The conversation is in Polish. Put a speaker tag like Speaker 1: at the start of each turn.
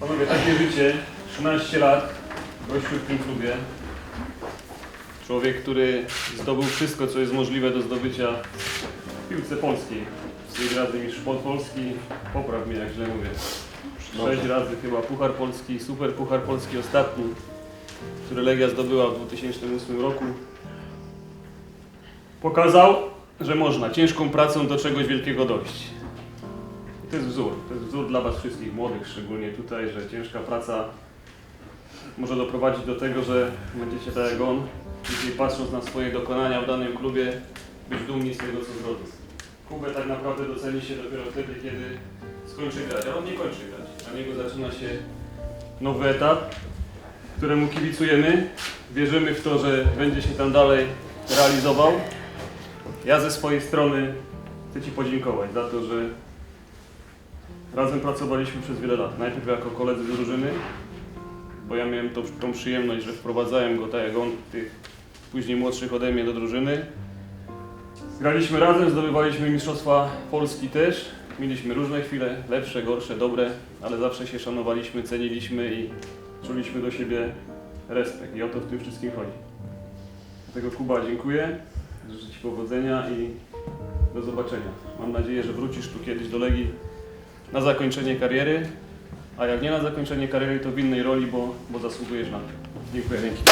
Speaker 1: Panowie, takie życie, 13 lat, gościu w tym klubie. Człowiek, który zdobył wszystko, co jest możliwe do zdobycia w piłce polskiej. Sześć razy mistrz Pol- Polski, popraw mnie jak źle mówię. Sześć razy chyba Puchar Polski, Super Puchar Polski ostatni, który Legia zdobyła w 2008 roku. Pokazał, że można ciężką pracą do czegoś wielkiego dojść. To jest wzór. To jest wzór dla Was wszystkich, młodych szczególnie tutaj, że ciężka praca może doprowadzić do tego, że będziecie tak jak on, dzisiaj patrząc na swoje dokonania w danym klubie, być dumni z tego, co zrobił. Kubę tak naprawdę doceni się dopiero wtedy, kiedy skończy grać, ale on nie kończy grać. Dla niego zaczyna się nowy etap, któremu kibicujemy. Wierzymy w to, że będzie się tam dalej realizował. Ja ze swojej strony chcę Ci podziękować za to, że razem pracowaliśmy przez wiele lat. Najpierw jako koledzy z drużyny, bo ja miałem to, tą przyjemność, że wprowadzałem go tak jak on, tych później młodszych ode mnie do drużyny. Graliśmy razem, zdobywaliśmy Mistrzostwa Polski też. Mieliśmy różne chwile, lepsze, gorsze, dobre, ale zawsze się szanowaliśmy, ceniliśmy i czuliśmy do siebie respekt. I o to w tym wszystkim chodzi. Dlatego Kuba dziękuję, życzę Ci powodzenia i do zobaczenia. Mam nadzieję, że wrócisz tu kiedyś do Legii na zakończenie kariery, a jak nie na zakończenie kariery, to w innej roli, bo, bo zasługujesz na to. Dziękuję. Dzięki.